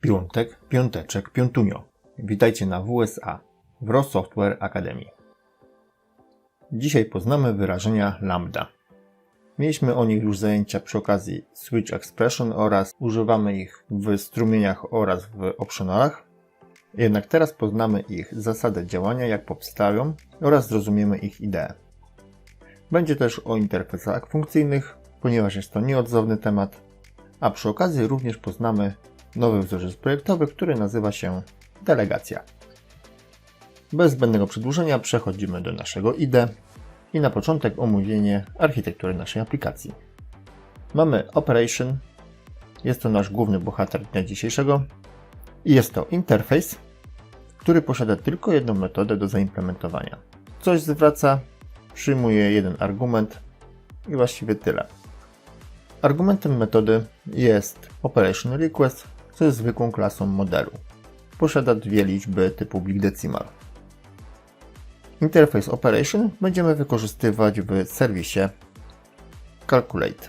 Piątek, piąteczek, piątunio. Witajcie na WSA, Wro Software Academy. Dzisiaj poznamy wyrażenia lambda. Mieliśmy o nich już zajęcia przy okazji Switch Expression oraz używamy ich w strumieniach oraz w optionalach. Jednak teraz poznamy ich zasadę działania, jak powstają oraz zrozumiemy ich ideę. Będzie też o interfejsach funkcyjnych, ponieważ jest to nieodzowny temat, a przy okazji również poznamy nowy wzorzec projektowy, który nazywa się delegacja. Bez zbędnego przedłużenia przechodzimy do naszego IDE i na początek omówienie architektury naszej aplikacji. Mamy Operation, jest to nasz główny bohater dnia dzisiejszego i jest to interfejs, który posiada tylko jedną metodę do zaimplementowania. Coś zwraca, przyjmuje jeden argument i właściwie tyle. Argumentem metody jest Operation Request, co jest zwykłą klasą modelu. Posiada dwie liczby typu Big Decimal. Interface Operation będziemy wykorzystywać w serwisie Calculate.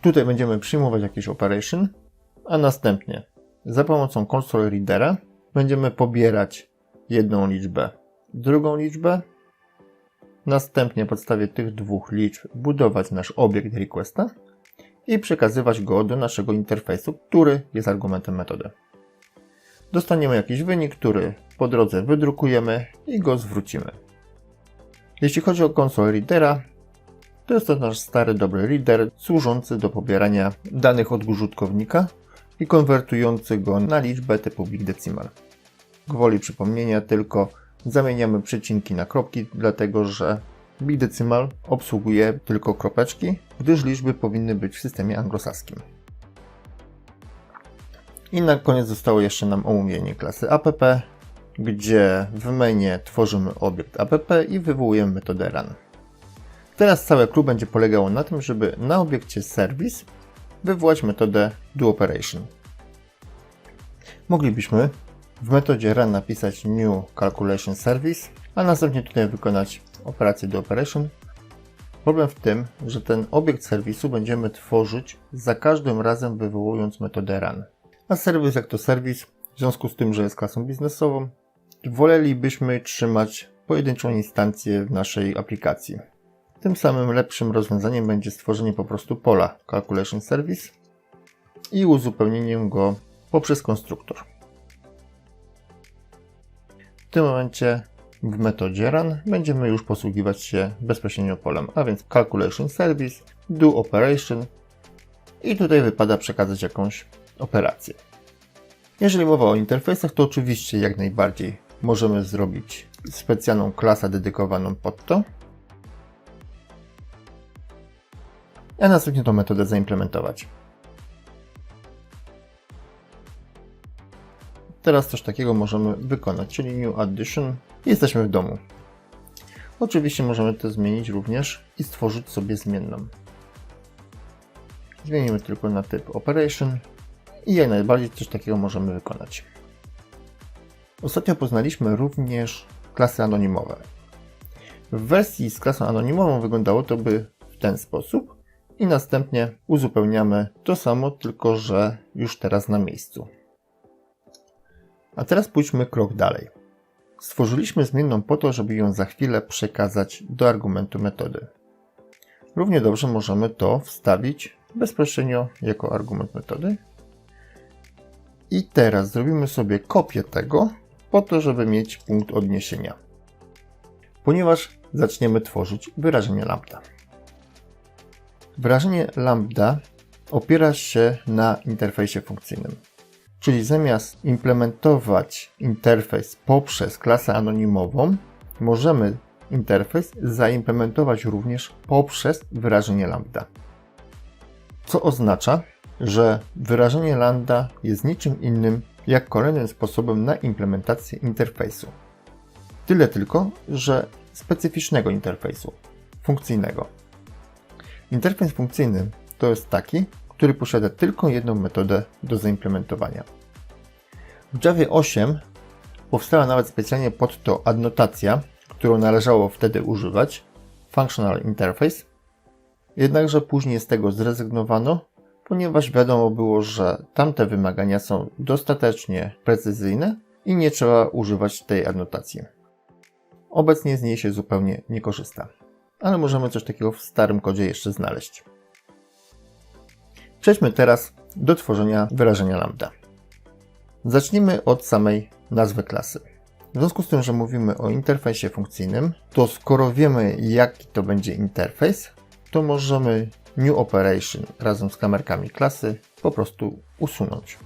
Tutaj będziemy przyjmować jakieś operation, a następnie za pomocą console readera będziemy pobierać jedną liczbę, drugą liczbę, następnie na podstawie tych dwóch liczb budować nasz obiekt requesta i przekazywać go do naszego interfejsu, który jest argumentem metody. Dostaniemy jakiś wynik, który po drodze wydrukujemy i go zwrócimy. Jeśli chodzi o konsolę readera, to jest to nasz stary dobry reader służący do pobierania danych od użytkownika i konwertujący go na liczbę typu Big Decimal. Gwoli przypomnienia tylko zamieniamy przecinki na kropki, dlatego że Big Decimal obsługuje tylko kropeczki, gdyż liczby powinny być w systemie anglosaskim. I na koniec zostało jeszcze nam omówienie klasy app, gdzie w mainie tworzymy obiekt app i wywołujemy metodę run. Teraz całe clue będzie polegało na tym, żeby na obiekcie service wywołać metodę doOperation. Moglibyśmy w metodzie run napisać new calculation service, a następnie tutaj wykonać operację doOperation. Problem w tym, że ten obiekt serwisu będziemy tworzyć za każdym razem wywołując metodę run. A serwis jak to serwis, w związku z tym, że jest klasą biznesową, wolelibyśmy trzymać pojedynczą instancję w naszej aplikacji. Tym samym lepszym rozwiązaniem będzie stworzenie po prostu pola Calculation Service i uzupełnieniem go poprzez konstruktor. W tym momencie w metodzie run będziemy już posługiwać się bezpośrednio polem, a więc Calculation Service, Do Operation i tutaj wypada przekazać jakąś operację. Jeżeli mowa o interfejsach, to oczywiście jak najbardziej możemy zrobić specjalną klasę dedykowaną pod to, a następnie tą metodę zaimplementować. Teraz coś takiego możemy wykonać, czyli New Addition. Jesteśmy w domu. Oczywiście możemy to zmienić również i stworzyć sobie zmienną. Zmienimy tylko na typ Operation i jak najbardziej coś takiego możemy wykonać. Ostatnio poznaliśmy również klasy anonimowe. W wersji z klasą anonimową wyglądało to by w ten sposób i następnie uzupełniamy to samo, tylko że już teraz na miejscu. A teraz pójdźmy krok dalej. Stworzyliśmy zmienną po to, żeby ją za chwilę przekazać do argumentu metody. Równie dobrze możemy to wstawić bezpośrednio jako argument metody. I teraz zrobimy sobie kopię tego, po to, żeby mieć punkt odniesienia. Ponieważ zaczniemy tworzyć wyrażenie lambda. Wyrażenie lambda opiera się na interfejsie funkcyjnym. Czyli zamiast implementować interfejs poprzez klasę anonimową, możemy interfejs zaimplementować również poprzez wyrażenie lambda. Co oznacza, że wyrażenie lambda jest niczym innym jak kolejnym sposobem na implementację interfejsu. Tyle tylko, że specyficznego interfejsu, funkcyjnego. Interfejs funkcyjny to jest taki, który posiada tylko jedną metodę do zaimplementowania. W Java 8 powstała nawet specjalnie pod to adnotacja, którą należało wtedy używać, Functional Interface, jednakże później z tego zrezygnowano, ponieważ wiadomo było, że tamte wymagania są dostatecznie precyzyjne i nie trzeba używać tej adnotacji. Obecnie z niej się zupełnie nie korzysta, ale możemy coś takiego w starym kodzie jeszcze znaleźć. Przejdźmy teraz do tworzenia wyrażenia lambda. Zacznijmy od samej nazwy klasy. W związku z tym, że mówimy o interfejsie funkcyjnym, to skoro wiemy jaki to będzie interfejs, to możemy new operation razem z klamerkami klasy po prostu usunąć.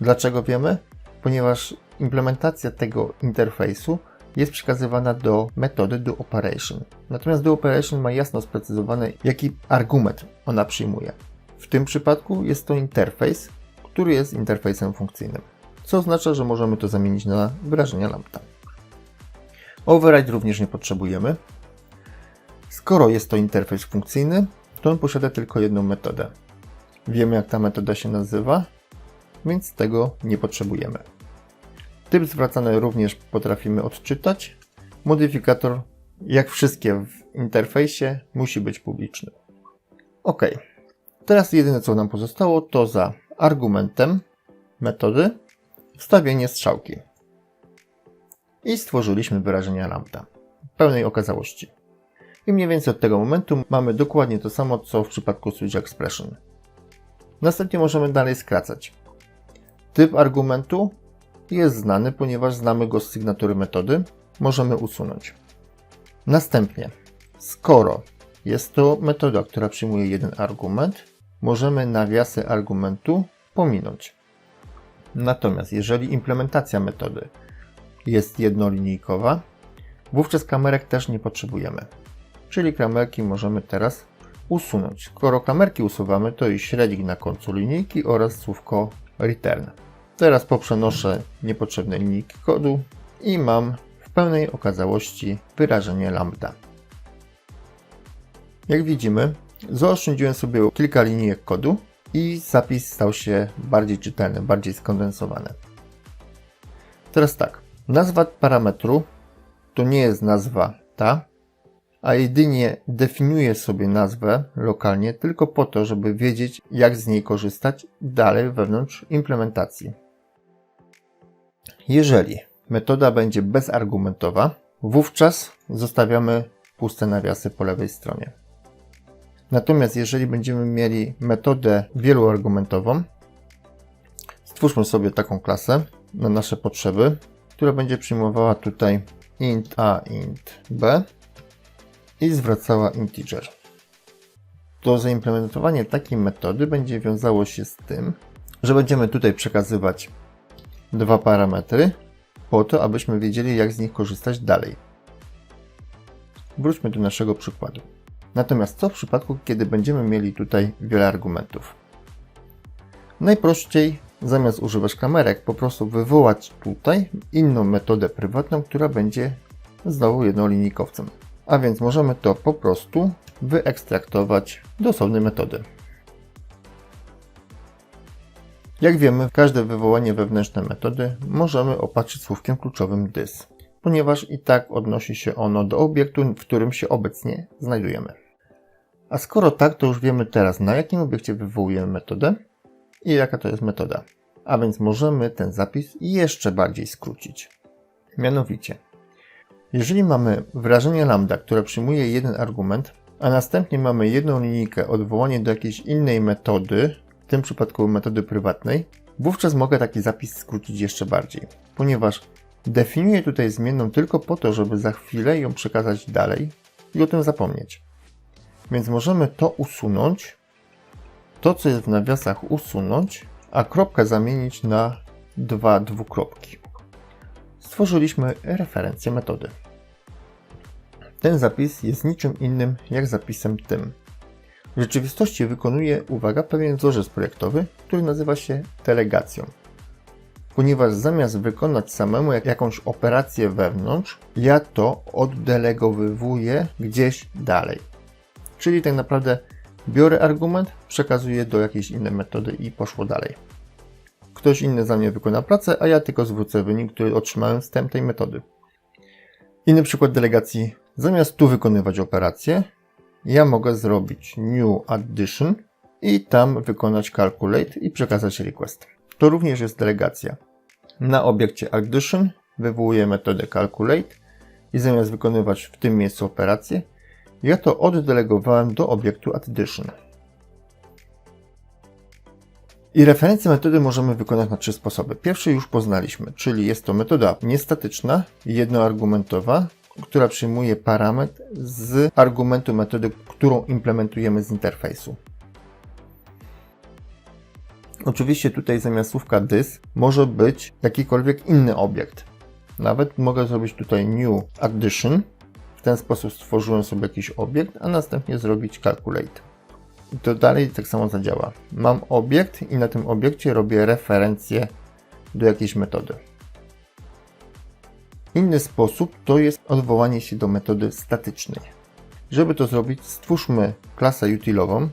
Dlaczego wiemy? Ponieważ implementacja tego interfejsu jest przekazywana do metody do operation. Natomiast do operation ma jasno sprecyzowane, jaki argument ona przyjmuje. W tym przypadku jest to interfejs, który jest interfejsem funkcyjnym, co oznacza, że możemy to zamienić na wyrażenia lambda. Override również nie potrzebujemy. Skoro jest to interfejs funkcyjny, to on posiada tylko jedną metodę. Wiemy jak ta metoda się nazywa, więc tego nie potrzebujemy. Typ zwracany również potrafimy odczytać. Modyfikator, jak wszystkie w interfejsie, musi być publiczny. OK. Teraz jedyne co nam pozostało to za argumentem metody wstawienie strzałki. I stworzyliśmy wyrażenia lambda pełnej okazałości. I mniej więcej od tego momentu mamy dokładnie to samo co w przypadku switch expression. Następnie możemy dalej skracać. Typ argumentu jest znany, ponieważ znamy go z sygnatury metody, możemy usunąć. Następnie, skoro jest to metoda, która przyjmuje jeden argument, możemy nawiasy argumentu pominąć. Natomiast jeżeli implementacja metody jest jednolinijkowa, wówczas klamerek też nie potrzebujemy. Czyli klamerki możemy teraz usunąć. Skoro klamerki usuwamy, to i średnik na końcu linijki oraz słówko return. Teraz poprzenoszę niepotrzebne linijki kodu i mam w pełnej okazałości wyrażenie lambda. Jak widzimy, zaoszczędziłem sobie kilka linijek kodu i zapis stał się bardziej czytelny, bardziej skondensowany. Teraz tak, nazwa parametru to nie jest nazwa ta, a jedynie definiuje sobie nazwę lokalnie tylko po to, żeby wiedzieć, jak z niej korzystać dalej wewnątrz implementacji. Jeżeli metoda będzie bezargumentowa, wówczas zostawiamy puste nawiasy po lewej stronie. Natomiast jeżeli będziemy mieli metodę wieloargumentową, stwórzmy sobie taką klasę na nasze potrzeby, która będzie przyjmowała tutaj int a, int b i zwracała integer. To zaimplementowanie takiej metody będzie wiązało się z tym, że będziemy tutaj przekazywać dwa parametry po to, abyśmy wiedzieli, jak z nich korzystać dalej. Wróćmy do naszego przykładu. Natomiast co w przypadku, kiedy będziemy mieli tutaj wiele argumentów? Najprościej, zamiast używać kamerek, po prostu wywołać tutaj inną metodę prywatną, która będzie znowu jednolinijkowcem. A więc możemy to po prostu wyekstraktować do osobnej metody. Jak wiemy, każde wywołanie wewnętrznej metody możemy opatrzyć słówkiem kluczowym this, ponieważ i tak odnosi się ono do obiektu, w którym się obecnie znajdujemy. A skoro tak, to już wiemy teraz, na jakim obiekcie wywołujemy metodę i jaka to jest metoda. A więc możemy ten zapis jeszcze bardziej skrócić. Mianowicie, jeżeli mamy wyrażenie lambda, które przyjmuje jeden argument, a następnie mamy jedną linijkę odwołanie do jakiejś innej metody, w tym przypadku metody prywatnej, wówczas mogę taki zapis skrócić jeszcze bardziej, ponieważ definiuję tutaj zmienną tylko po to, żeby za chwilę ją przekazać dalej i o tym zapomnieć. Więc możemy to usunąć, to co jest w nawiasach usunąć, a kropkę zamienić na dwa dwukropki. Stworzyliśmy referencję metody. Ten zapis jest niczym innym jak zapisem tym. W rzeczywistości wykonuje, uwaga, pewien wzorzec projektowy, który nazywa się delegacją. Ponieważ zamiast wykonać samemu jakąś operację wewnątrz, ja to oddelegowywuję gdzieś dalej. Czyli tak naprawdę biorę argument, przekazuję do jakiejś innej metody i poszło dalej. Ktoś inny za mnie wykona pracę, a ja tylko zwrócę wynik, który otrzymałem z tamtej metody. Inny przykład delegacji. Zamiast tu wykonywać operację, ja mogę zrobić new addition i tam wykonać calculate i przekazać request. To również jest delegacja. Na obiekcie addition wywołuję metodę calculate i zamiast wykonywać w tym miejscu operację, ja to oddelegowałem do obiektu addition. I referencję metody możemy wykonać na trzy sposoby. Pierwszy już poznaliśmy, czyli jest to metoda niestatyczna, jednoargumentowa, która przyjmuje parametr z argumentu metody, którą implementujemy z interfejsu. Oczywiście tutaj zamiast słówka this może być jakikolwiek inny obiekt. Nawet mogę zrobić tutaj new addition. Ten sposób stworzyłem sobie jakiś obiekt, a następnie zrobić calculate. I to dalej tak samo zadziała. Mam obiekt i na tym obiekcie robię referencję do jakiejś metody. Inny sposób to jest odwołanie się do metody statycznej. Żeby to zrobić, stwórzmy klasę utilową.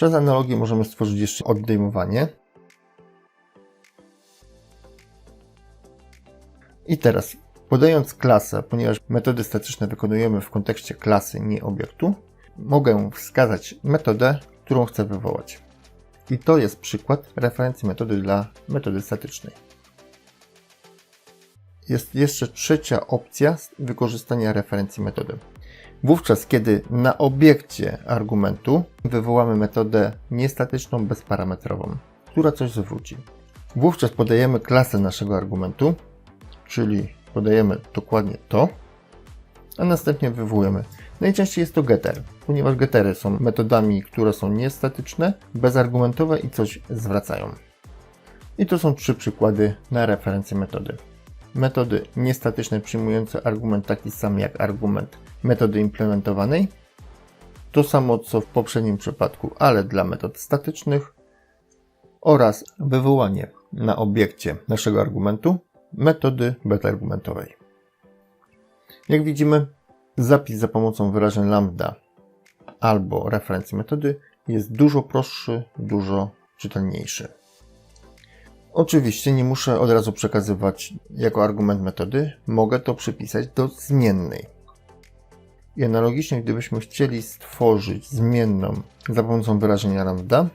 Przez analogię możemy stworzyć jeszcze odejmowanie. I teraz, podając klasę, ponieważ metody statyczne wykonujemy w kontekście klasy, nie obiektu, mogę wskazać metodę, którą chcę wywołać. I to jest przykład referencji metody dla metody statycznej. Jest jeszcze trzecia opcja wykorzystania referencji metody. Wówczas, kiedy na obiekcie argumentu wywołamy metodę niestatyczną bezparametrową, która coś zwróci. Wówczas podajemy klasę naszego argumentu, czyli podajemy dokładnie to, a następnie wywołujemy. Najczęściej jest to getter, ponieważ gettery są metodami, które są niestatyczne, bezargumentowe i coś zwracają. I to są trzy przykłady na referencję metody. Metody niestatyczne przyjmujące argument taki sam jak argument metody implementowanej. To samo co w poprzednim przypadku, ale dla metod statycznych oraz wywołanie na obiekcie naszego argumentu metody betargumentowej. Jak widzimy, zapis za pomocą wyrażeń lambda albo referencji metody jest dużo prostszy, dużo czytelniejszy. Oczywiście nie muszę od razu przekazywać jako argument metody, mogę to przypisać do zmiennej. I analogicznie, gdybyśmy chcieli stworzyć zmienną za pomocą wyrażenia lambda,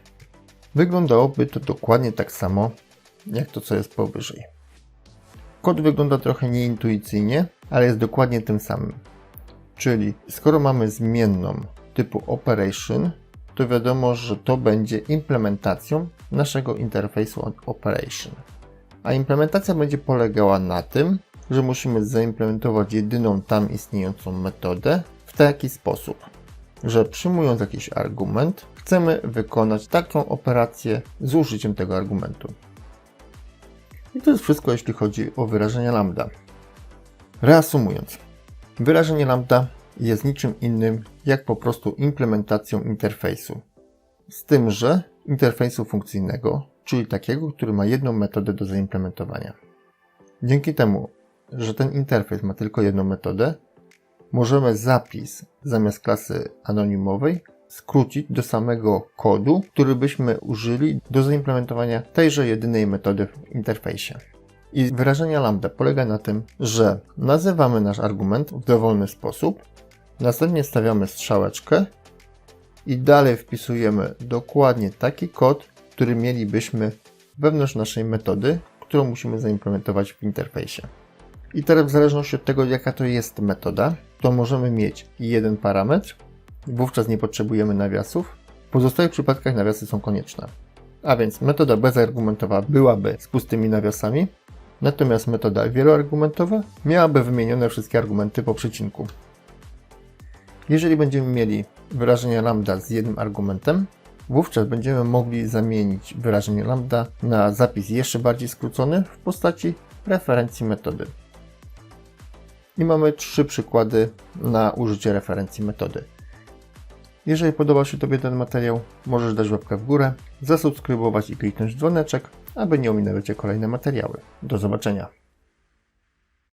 wyglądałoby to dokładnie tak samo, jak to, co jest powyżej. Kod wygląda trochę nieintuicyjnie, ale jest dokładnie tym samym. Czyli skoro mamy zmienną typu operation, to wiadomo, że to będzie implementacją naszego interfejsu operation. A implementacja będzie polegała na tym, że musimy zaimplementować jedyną tam istniejącą metodę taki sposób, że przyjmując jakiś argument, chcemy wykonać taką operację z użyciem tego argumentu. I to jest wszystko, jeśli chodzi o wyrażenie lambda. Reasumując, wyrażenie lambda jest niczym innym jak po prostu implementacją interfejsu. Z tym, że interfejsu funkcyjnego, czyli takiego, który ma jedną metodę do zaimplementowania. Dzięki temu, że ten interfejs ma tylko jedną metodę, możemy zapis zamiast klasy anonimowej skrócić do samego kodu, który byśmy użyli do zaimplementowania tejże jedynej metody w interfejsie. I wyrażenie lambda polega na tym, że nazywamy nasz argument w dowolny sposób, następnie stawiamy strzałeczkę i dalej wpisujemy dokładnie taki kod, który mielibyśmy wewnątrz naszej metody, którą musimy zaimplementować w interfejsie. I teraz w zależności od tego, jaka to jest metoda, to możemy mieć jeden parametr, wówczas nie potrzebujemy nawiasów. W pozostałych przypadkach nawiasy są konieczne. A więc metoda bezargumentowa byłaby z pustymi nawiasami, natomiast metoda wieloargumentowa miałaby wymienione wszystkie argumenty po przecinku. Jeżeli będziemy mieli wyrażenie lambda z jednym argumentem, wówczas będziemy mogli zamienić wyrażenie lambda na zapis jeszcze bardziej skrócony w postaci referencji metody. I mamy trzy przykłady na użycie referencji metody. Jeżeli podobał się Tobie ten materiał, możesz dać łapkę w górę, zasubskrybować i kliknąć dzwoneczek, aby nie ominęły Cię kolejne materiały. Do zobaczenia.